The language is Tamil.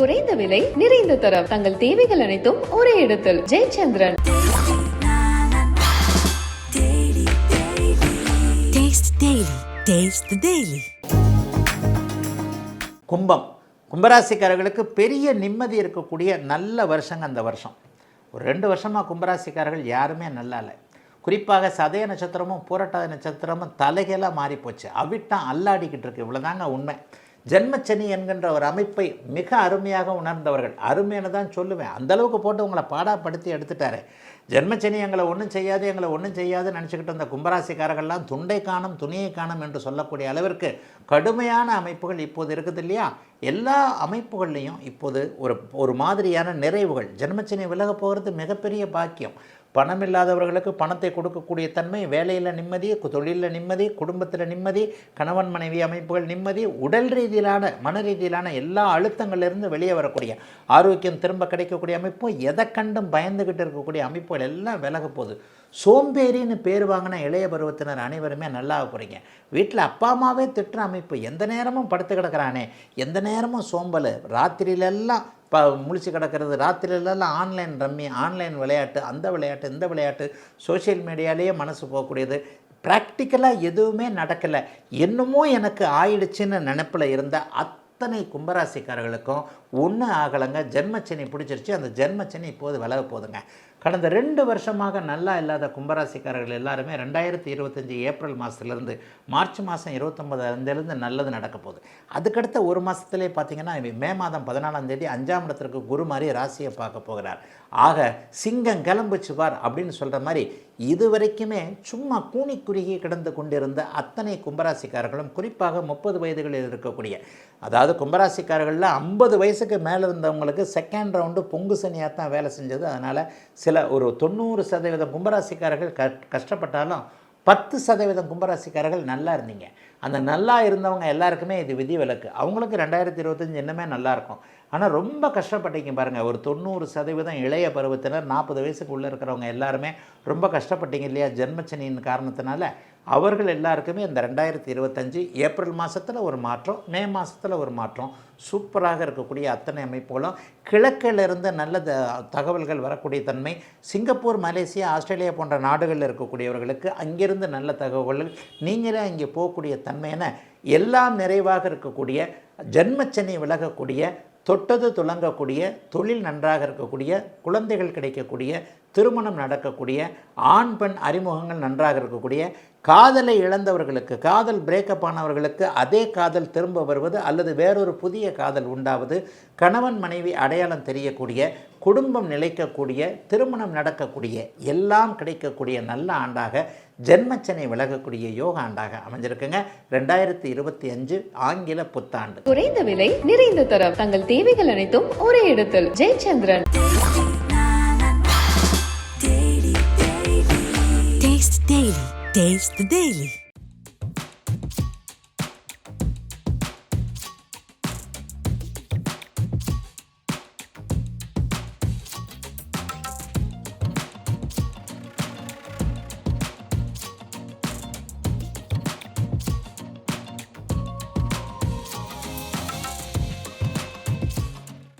குறைந்த விலை நிறைந்த தரம். தங்கள் தேவைகள் அனைத்தும் ஒரே இடத்தில். Jayachandran. Taste Daily. Taste the Daily. கும்பம். கும்பராசிக்காரர்களுக்கு பெரிய நிம்மதி இருக்கக்கூடிய நல்ல வருஷங்க அந்த வருஷம். ஒரு ரெண்டு வருஷமாக கும்பராசிக்காரர்கள் யாருமே நல்லா இல்லை. குறிப்பாக சதய நட்சத்திரமும் பூரட்டாத நட்சத்திரமும் தலைகளாக மாறிப்போச்சு. அவிட்டம் அல்லாடிக்கிட்டு இருக்கு. இவ்வளோதாங்க உண்மை. ஜென்மச்சனி என்கின்ற ஒரு அமைப்பை மிக அருமையாக உணர்ந்தவர்கள். அருமைன்னு தான் சொல்லுவேன். அந்த அளவுக்கு போட்டு உங்களை பாடாப்படுத்தி எடுத்துட்டாரு. ஜென்மச்சனி எங்களை ஒன்றும் செய்யாது எங்களை ஒன்றும் செய்யாது நினச்சிக்கிட்டு இருந்த கும்பராசிக்காரர்கள்லாம் துண்டை காணும் துணியை காணும் என்று சொல்லக்கூடிய அளவிற்கு கடுமையான அமைப்புகள் இப்போது இருக்குது இல்லையா? எல்லா அமைப்புகள்லையும் இப்போது ஒரு ஒரு மாதிரியான நிறைவுகள். ஜென்மச்சனி விலக போகிறது மிகப்பெரிய பாக்கியம். பணம் இல்லாதவர்களுக்கு பணத்தை கொடுக்கக்கூடிய தன்மை வேலையில் நிம்மதி தொழிலில் நிம்மதி குடும்பத்தில் நிம்மதி கணவன் மனைவி அமைப்புகள் நிம்மதி உடல் ரீதியிலான மன ரீதியிலான எல்லா அழுத்தங்கள்லேருந்து வெளியே வரக்கூடிய ஆரோக்கியம் திரும்ப கிடைக்கக்கூடிய அமைப்பு எதை கண்டும் பயந்துக்கிட்டு இருக்கக்கூடிய அமைப்புகள் எல்லாம் விலக போகுது. சோம்பேறின்னு பேர் வாங்கின இளைய பருவத்தினர் அனைவருமே நல்லா போகிறீங்க வீட்டில் அப்பா அம்மாவே திட்டுற அமைப்பு. எந்த நேரமும் படுத்து கிடக்கிறானே. எந்த நேரமும் சோம்பல். ராத்திரியிலெல்லாம் ப முழிச்சு கிடக்கிறது ராத்திரியிலெல்லாம் ஆன்லைன் ரம்மி ஆன்லைன் விளையாட்டு அந்த விளையாட்டு இந்த விளையாட்டு சோஷியல் மீடியாலேயே மனசு போகக்கூடியது. ப்ராக்டிக்கலாக எதுவுமே நடக்கலை. என்னமோ எனக்கு ஆயிடுச்சுன்னு நினப்பில் இருந்த அத்தனை கும்பராசிக்காரர்களுக்கும் ஒன்றும் ஆகலைங்க. ஜென்மச்சனி பிடிச்சிருச்சு. அந்த ஜென்மச்சனி இப்போது விலக போகுதுங்க. கடந்த ரெண்டு வருஷமாக நல்லா இல்லாத கும்பராசிக்காரர்கள் எல்லாருமே ரெண்டாயிரத்தி இருபத்தஞ்சி ஏப்ரல் மாதத்துலேருந்து மார்ச் மாதம் இருபத்தொம்பதுலேருந்து நல்லது நடக்க போகுது. அதுக்கடுத்த ஒரு மாதத்துலேயே பார்த்தீங்கன்னா மே மாதம் பதினாலாம் தேதி அஞ்சாம் இடத்திற்கு குரு மாதிரி ராசியை பார்க்க போகிறார். ஆக சிங்கம் கிளம்புச்சு பார் அப்படின்னு சொல்கிற மாதிரி இதுவரைக்குமே சும்மா கூனி குறுகி கிடந்து கொண்டிருந்த அத்தனை கும்பராசிக்காரர்களும் குறிப்பாக முப்பது வயதுகளில் இருக்கக்கூடிய அதாவது கும்பராசிக்காரர்களில் ஐம்பது வயசுக்கு மேலே இருந்தவங்களுக்கு செகண்ட் ரவுண்டு பொங்கு சனியாக தான் வேலை செஞ்சது. அதனால் சில ஒரு தொண்ணூறு சதவீதம் கும்பராசிக்காரர்கள் க கஷ்டப்பட்டாலும் பத்து சதவீதம் கும்பராசிக்காரர்கள் நல்லா இருந்தீங்க. அந்த நல்லா இருந்தவங்க எல்லாருக்குமே இது விதி விலக்கு அவங்களுக்கு ரெண்டாயிரத்தி இருபத்தஞ்சி இன்னுமே நல்லாயிருக்கும் ஆனால் ரொம்ப கஷ்டப்பட்டீங்க பாருங்கள் ஒரு தொண்ணூறு சதவீதம் இளைய பருவத்தினர் நாற்பது வயசுக்கு உள்ளே இருக்கிறவங்க எல்லாருமே ரொம்ப கஷ்டப்பட்டீங்க இல்லையா? ஜென்மச்சனியின் காரணத்தினால அவர்கள் எல்லாருக்குமே இந்த ரெண்டாயிரத்தி இருபத்தஞ்சி ஏப்ரல் மாதத்தில் ஒரு மாற்றம் மே மாதத்தில் ஒரு மாற்றம். சூப்பராக இருக்கக்கூடிய அத்தனை அமைப்புகளும் கிழக்கிலிருந்து நல்ல த தகவல்கள் வரக்கூடிய தன்மை சிங்கப்பூர் மலேசியா ஆஸ்திரேலியா போன்ற நாடுகளில் இருக்கக்கூடியவர்களுக்கு அங்கிருந்து நல்ல தகவல்கள் நீங்களே அங்கே போகக்கூடிய என எல்லாம் நிறைவாக இருக்கக்கூடிய ஜென்மச்சனி விலகக்கூடிய தொட்டது துலங்கக்கூடிய தொழில் நன்றாக இருக்கக்கூடிய குழந்தைகள் கிடைக்கக்கூடிய திருமணம் நடக்கக்கூடிய ஆண் பெண் அறிமுகங்கள் நன்றாக இருக்கக்கூடிய காதலை இழந்தவர்களுக்கு காதல் பிரேக்கப் ஆனவர்களுக்கு அதே காதல் திரும்ப வருவது அல்லது வேறொரு புதிய காதல் உண்டாவது கணவன் மனைவி அடையாளம் தெரியக்கூடிய குடும்பம் நிலைக்கக்கூடிய திருமணம் நடக்கக்கூடிய எல்லாம் கிடைக்கக்கூடிய நல்ல ஆண்டாக ஜென்மச்சனை விலகக்கூடிய யோக ஆண்டாக அமைஞ்சிருக்குங்க. ரெண்டாயிரத்தி இருபத்தி அஞ்சு ஆங்கில புத்தாண்டு. குறைந்த விலை நிறைந்த தரம். தங்கள் தேவைகள் அனைத்தும் ஒரே இடத்தில். Jayachandran. Taste Daily. Taste the Daily.